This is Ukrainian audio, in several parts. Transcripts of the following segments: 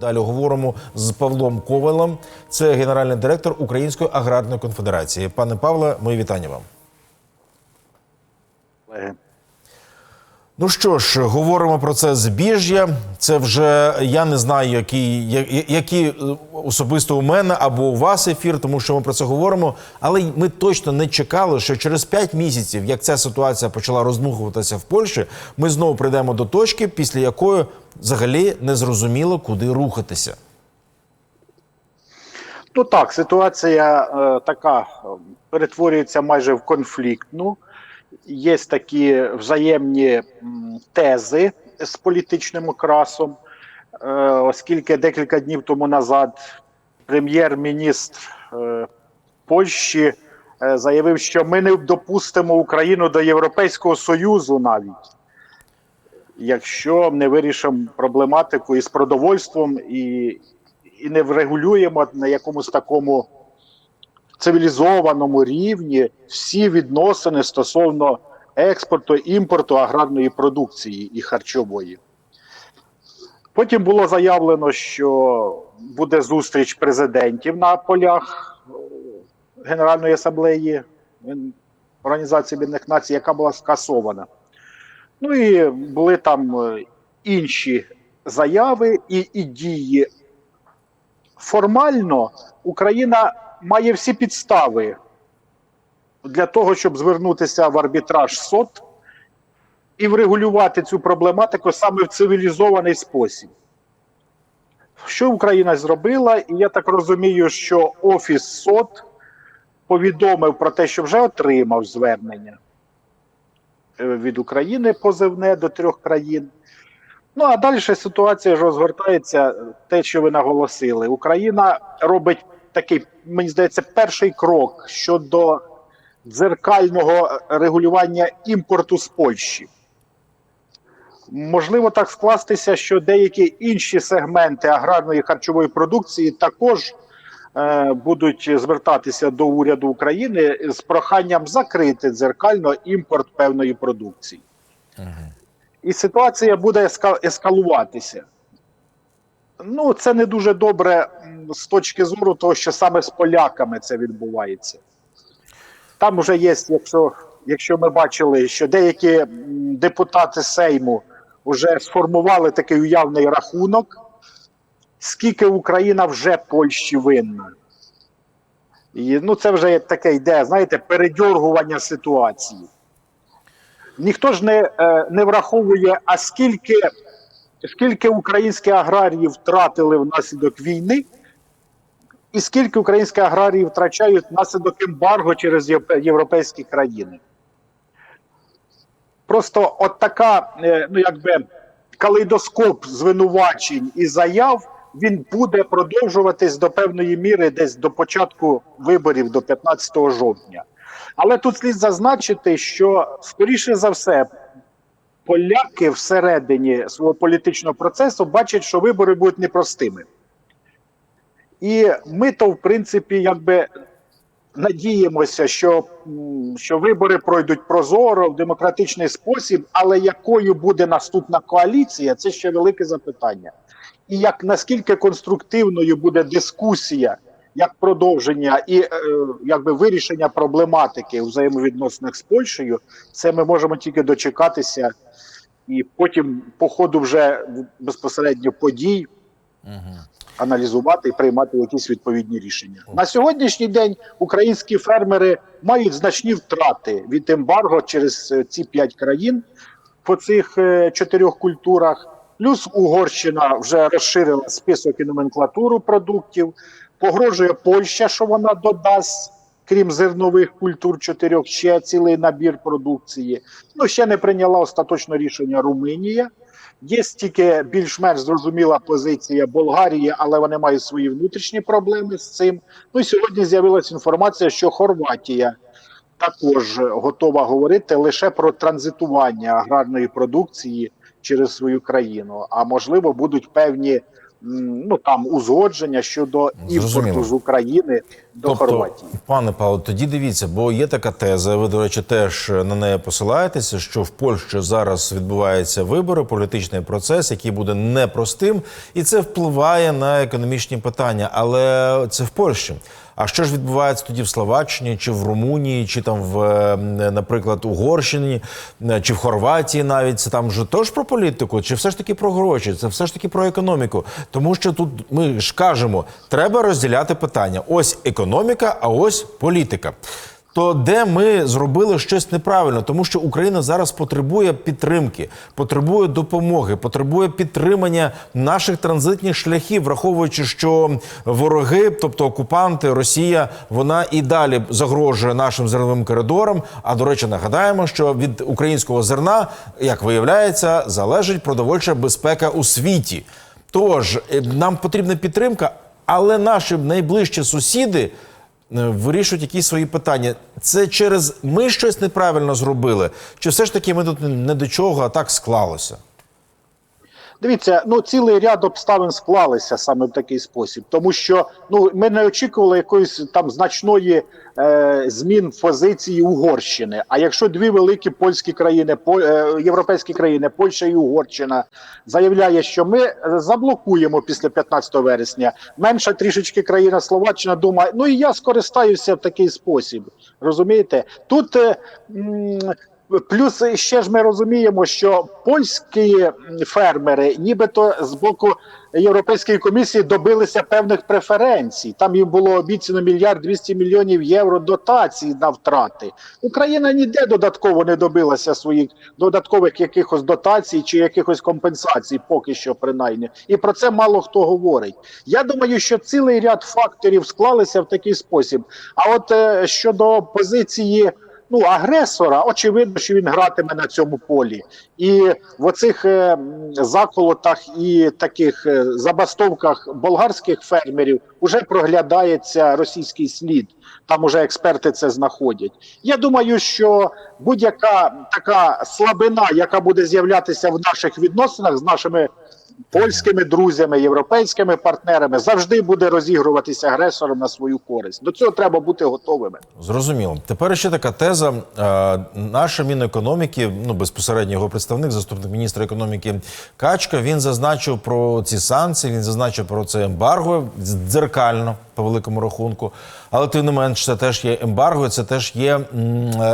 Далі говоримо з Павлом Ковелем, Це генеральний директор Української аграрної конфедерації. Пане Павле, мої вітання вам. Ну що ж, говоримо про це збіжжя. Це вже я не знаю, який, я- які е, особисто у мене або у вас ефір, тому що ми про це говоримо. Але ми точно не чекали, що через 5 місяців, як ця ситуація почала роздмухуватися в Польщі, ми знову прийдемо до точки, після якої взагалі не зрозуміло, куди рухатися. Ну так, ситуація е, така е, перетворюється майже в конфліктну. Є такі взаємні тези з політичним окрасом, е, оскільки декілька днів тому назад прем'єр-міністр е, Польщі е, заявив, що ми не допустимо Україну до Європейського Союзу навіть. Якщо не вирішимо проблематику із продовольством і, і не врегулюємо на якомусь такому цивілізованому рівні всі відносини стосовно експорту, імпорту аграрної продукції і харчової. Потім було заявлено, що буде зустріч президентів на полях Генеральної асамблеї Організації Об'єднаних Націй, яка була скасована. Ну і були там е, інші заяви і, і дії. Формально Україна має всі підстави для того, щоб звернутися в арбітраж СОТ і врегулювати цю проблематику саме в цивілізований спосіб. Що Україна зробила, і я так розумію, що Офіс СОТ повідомив про те, що вже отримав звернення е, від України позивне до трьох країн. Ну а далі ситуація ж розгортається, те, що ви наголосили. Україна робить такий, мені здається, перший крок щодо дзеркального регулювання імпорту з Польщі. Можливо так скластися, що деякі інші сегменти аграрної харчової продукції також е, будуть звертатися до уряду України з проханням закрити дзеркально імпорт певної продукції. І ситуація буде еска- ескалуватися. Ну, це не дуже добре з точки зору того, що саме з поляками це відбувається. Там вже є, якщо, якщо ми бачили, що деякі депутати Сейму вже сформували такий уявний рахунок, скільки Україна вже Польщі винна. І, ну, це вже таке йде, знаєте, передьоргування ситуації. Ніхто ж не, е, не враховує, а скільки, скільки українські аграрії втратили внаслідок війни, і скільки українські аграрії втрачають внаслідок ембарго через європейські країни. Просто от така, е, ну якби калейдоскоп звинувачень і заяв. Він буде продовжуватись до певної міри десь до початку виборів до 15 жовтня. Але тут слід зазначити, що скоріше за все поляки всередині свого політичного процесу бачать, що вибори будуть непростими. І ми то, в принципі, якби надіємося, що, що вибори пройдуть прозоро в демократичний спосіб, але якою буде наступна коаліція, це ще велике запитання. І як наскільки конструктивною буде дискусія як продовження і е, якби вирішення проблематики у взаємовідносинах з Польщею, це ми можемо тільки дочекатися, і потім, по ходу вже безпосередньо подій, аналізувати і приймати якісь відповідні рішення. На сьогоднішній день українські фермери мають значні втрати від ембарго через е, ці п'ять країн по цих е, чотирьох культурах. Плюс Угорщина вже розширила список і номенклатуру продуктів. Погрожує Польща, що вона додасть, крім зернових культур чотирьох, ще цілий набір продукції. Ну, ще не прийняла остаточне рішення Румунія. Є тільки більш-менш зрозуміла позиція Болгарії, але вони мають свої внутрішні проблеми з цим. Ну і сьогодні з'явилася інформація, що Хорватія також готова говорити лише про транзитування аграрної продукції через свою країну. А можливо, будуть певні ну там узгодження щодо імпорту з України до тобто, Хорватії. пане Павло, тоді дивіться, бо є така теза. Ви, до речі, теж на неї посилаєтеся, що в Польщі зараз відбуваються вибори, політичний процес, який буде непростим, і це впливає на економічні питання. Але це в Польщі. А що ж відбувається тоді в Словаччині, чи в Румунії, чи там в, е, наприклад, Угорщині, е, чи в Хорватії навіть це там вже теж про політику, чи все ж таки про гроші, це все ж таки про економіку. Тому що тут ми ж кажемо, треба розділяти питання: ось економіка, а ось політика. То де ми зробили щось неправильно, тому що Україна зараз потребує підтримки, потребує допомоги, потребує підтримання наших транзитних шляхів, враховуючи, що вороги, тобто окупанти, Росія, вона і далі загрожує нашим зерновим коридорам. А до речі, нагадаємо, що від українського зерна, як виявляється, залежить продовольча безпека у світі. Тож е, нам потрібна підтримка, але наші найближчі сусіди вирішують якісь свої питання. Це через ми щось неправильно зробили, чи все ж таки ми тут не до чого, а так склалося? Дивіться, ну цілий ряд обставин склалися саме в такий спосіб, тому що ну ми не очікували якоїсь там значної е, змін позиції Угорщини. А якщо дві великі польські країни, по, е, європейські країни, Польща і Угорщина, заявляє, що ми заблокуємо після 15 вересня, менша трішечки країна Словаччина думає, ну і я скористаюся в такий спосіб. Розумієте, тут. Е, Плюс ще ж ми розуміємо, що польські фермери, нібито з боку Європейської комісії, добилися певних преференцій. Там їм було обіцяно мільярд 200 мільйонів євро дотацій на втрати. Україна ніде додатково не добилася своїх додаткових якихось дотацій чи якихось компенсацій, поки що принаймні. І про це мало хто говорить. Я думаю, що цілий ряд факторів склалися в такий спосіб. А от е, щодо позиції ну, агресора, очевидно, що він гратиме на цьому полі. І в оцих е, заколотах і таких е, забастовках болгарських фермерів уже проглядається російський слід. Там уже експерти це знаходять. Я думаю, що будь-яка така слабина, яка буде з'являтися в наших відносинах з нашими польськими друзями, європейськими партнерами, завжди буде розігруватися агресором на свою користь. До цього треба бути готовими. Зрозуміло. Тепер ще така теза. Е, Наша Мінекономіки, ну безпосередньо його представник, заступник міністра економіки Качка, він зазначив про ці санкції, він зазначив про це ембарго дзеркально по великому рахунку. Але тим не менш, це теж є ембарго, це теж є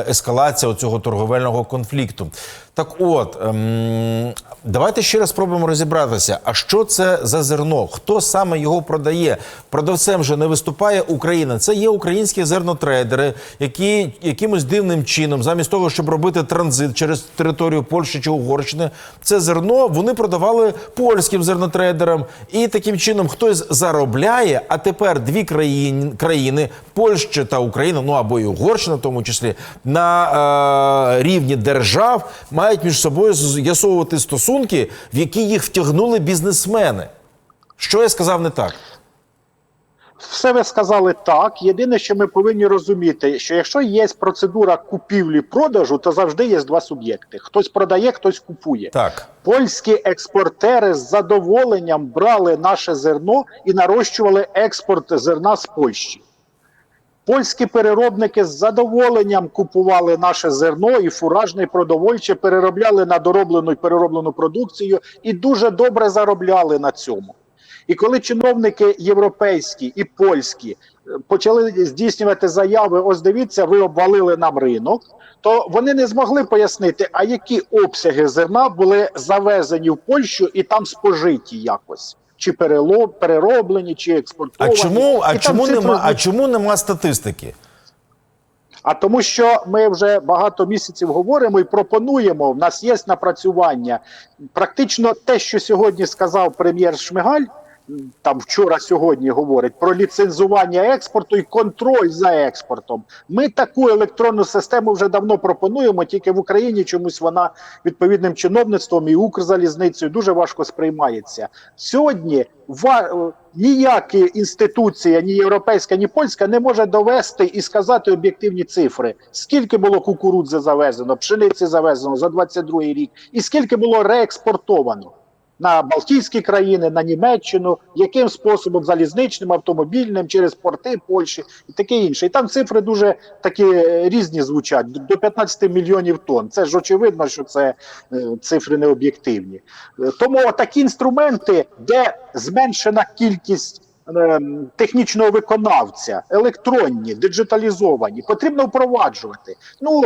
ескалація цього торговельного конфлікту. Так от, ем, давайте ще раз спробуємо розібратися. А що це за зерно? Хто саме його продає? Продавцем же не виступає Україна. Це є українські зернотрейдери, які якимось дивним чином, замість того, щоб робити транзит через територію Польщі чи Угорщини, це зерно вони продавали польським зернотрейдерам. І таким чином хтось заробляє. А тепер дві країни, країни Польща та Україна, ну або і Угорщина, в тому числі, на е, рівні держав мають між собою з'ясовувати стосунки, в які їх втягнули бізнесмени. Що я сказав не так? Все ви сказали так. Єдине, що ми повинні розуміти, що якщо є процедура купівлі-продажу, то завжди є два суб'єкти: хтось продає, хтось купує. Так. Польські експортери з задоволенням брали наше зерно і нарощували експорт зерна з Польщі. Польські переробники з задоволенням купували наше зерно і фуражне, і продовольче, переробляли на дороблену і перероблену продукцію і дуже добре заробляли на цьому. І коли чиновники європейські і польські е, почали здійснювати заяви: ось дивіться, ви обвалили нам ринок, то вони не змогли пояснити, а які обсяги зерна були завезені в Польщу і там спожиті якось. Чи перело- перероблені, чи А чому, а І чому цифри нема? А чому нема статистики? А тому, що ми вже багато місяців говоримо і пропонуємо. В нас є напрацювання. Практично те, що сьогодні сказав прем'єр Шмигаль, там вчора сьогодні говорить про ліцензування експорту і контроль за експортом. Ми таку електронну систему вже давно пропонуємо, тільки в Україні чомусь вона відповідним чиновництвом і Укрзалізницею дуже важко сприймається. Сьогодні ва- ніякі інституція, ні європейська, ні польська не може довести і сказати об'єктивні цифри, скільки було кукурудзи завезено, пшениці завезено за 22 рік, і скільки було реекспортовано. На Балтійські країни, на Німеччину, яким способом залізничним, автомобільним, через порти Польщі і таке інше. І там цифри дуже такі е, різні звучать до 15 мільйонів тонн. Це ж очевидно, що це е, цифри не об'єктивні. Е, Тому такі інструменти, де зменшена кількість е, технічного виконавця, електронні, диджиталізовані, потрібно впроваджувати. Ну,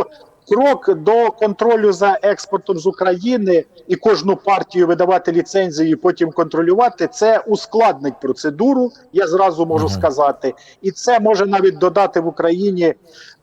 крок до контролю за експортом з України і кожну партію видавати ліцензію, і потім контролювати, це ускладнить процедуру, я зразу можу сказати, і це може навіть додати в Україні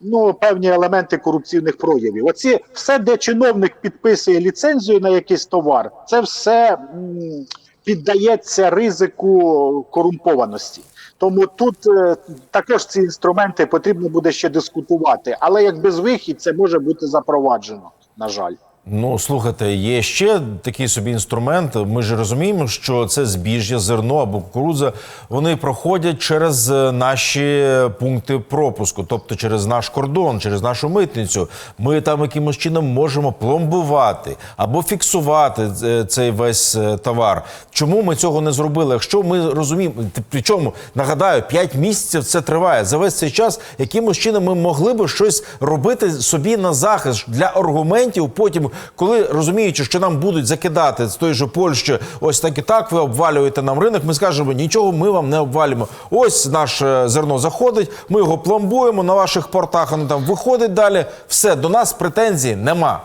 ну, певні елементи корупційних проявів. Оці все, де чиновник підписує ліцензію на якийсь товар, це все м, піддається ризику корумпованості. Тому тут е, також ці інструменти потрібно буде ще дискутувати, але як безвихідь це може бути запроваджено, на жаль. Ну, слухайте, є ще такий собі інструмент. Ми ж розуміємо, що це збіжжя, зерно або кукурудза. Вони проходять через е, наші пункти пропуску, тобто через наш кордон, через нашу митницю. Ми там якимось чином можемо пломбувати або фіксувати е, цей весь е, товар. Чому ми цього не зробили? Якщо ми розуміємо, причому нагадаю, 5 місяців це триває. За весь цей час якимось чином ми могли би щось робити собі на захист для аргументів. Потім, коли розуміючи, що нам будуть закидати з тої ж Польщі, ось так і так, ви обвалюєте нам ринок. Ми скажемо, нічого, ми вам не обвалюємо. Ось наше зерно заходить, ми його пломбуємо на ваших портах. Воно там виходить далі. Все до нас претензій нема.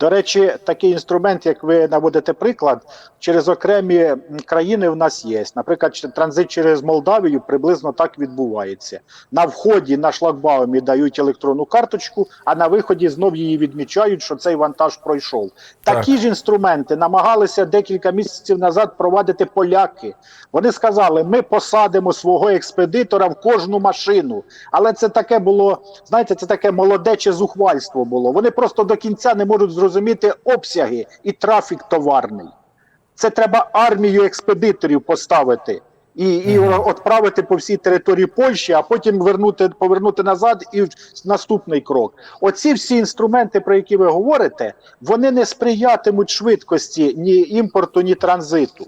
До речі, такий інструмент, як ви наводите приклад, через окремі країни в нас є. Наприклад, транзит через Молдавію приблизно так відбувається. На вході на шлагбаумі дають електронну карточку, а на виході знов її відмічають, що цей вантаж пройшов. Такі ж інструменти намагалися декілька місяців назад провадити поляки. Вони сказали: ми посадимо свого експедитора в кожну машину. Але це таке було, знаєте, це таке молодече зухвальство було. Вони просто до кінця не можуть зрозуміти обсяги і трафік товарний. Це треба армію експедиторів поставити і, і відправити по всій території Польщі, а потім вернути, повернути назад і в наступний крок. Оці всі інструменти, про які ви говорите, вони не сприятимуть швидкості ні імпорту, ні транзиту.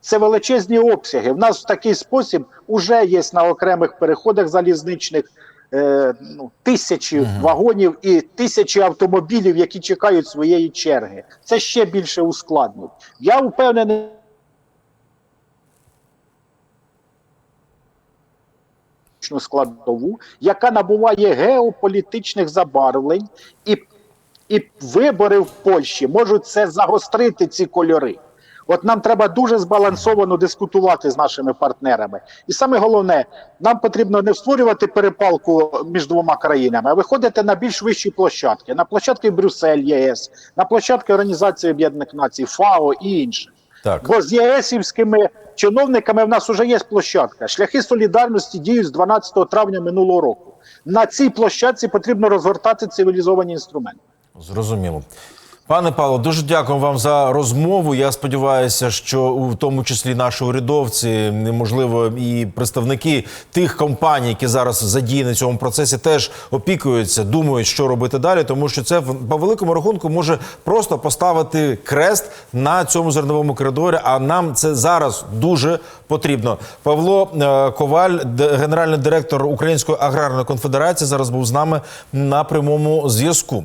Це величезні обсяги. В нас в такий спосіб вже є на окремих переходах залізничних е, ну, тисячі вагонів і тисячі автомобілів, які чекають своєї черги. Це ще більше ускладнить. Я впевнений. складову, яка набуває геополітичних забарвлень, і, і вибори в Польщі можуть це загострити ці кольори. От нам треба дуже збалансовано дискутувати з нашими партнерами. І саме головне, нам потрібно не створювати перепалку між двома країнами, а виходити на більш вищі площадки, на площадки Брюссель, ЄС, на площадки Організації Об'єднаних Націй, ФАО і інше. Так. Бо з ЄСівськими чиновниками в нас вже є площадка. Шляхи солідарності діють з 12 травня минулого року. На цій площадці потрібно розгортати цивілізовані інструменти. Зрозуміло. Пане Павло, дуже дякую вам за розмову. Я сподіваюся, що у тому числі наші урядовці, можливо, і представники тих компаній, які зараз задіяні в цьому процесі, теж опікуються, думають, що робити далі, тому що це по великому рахунку може просто поставити крест на цьому зерновому коридорі. А нам це зараз дуже потрібно. Павло е, Коваль, генеральний директор Української аграрної конфедерації, зараз був з нами на прямому зв'язку.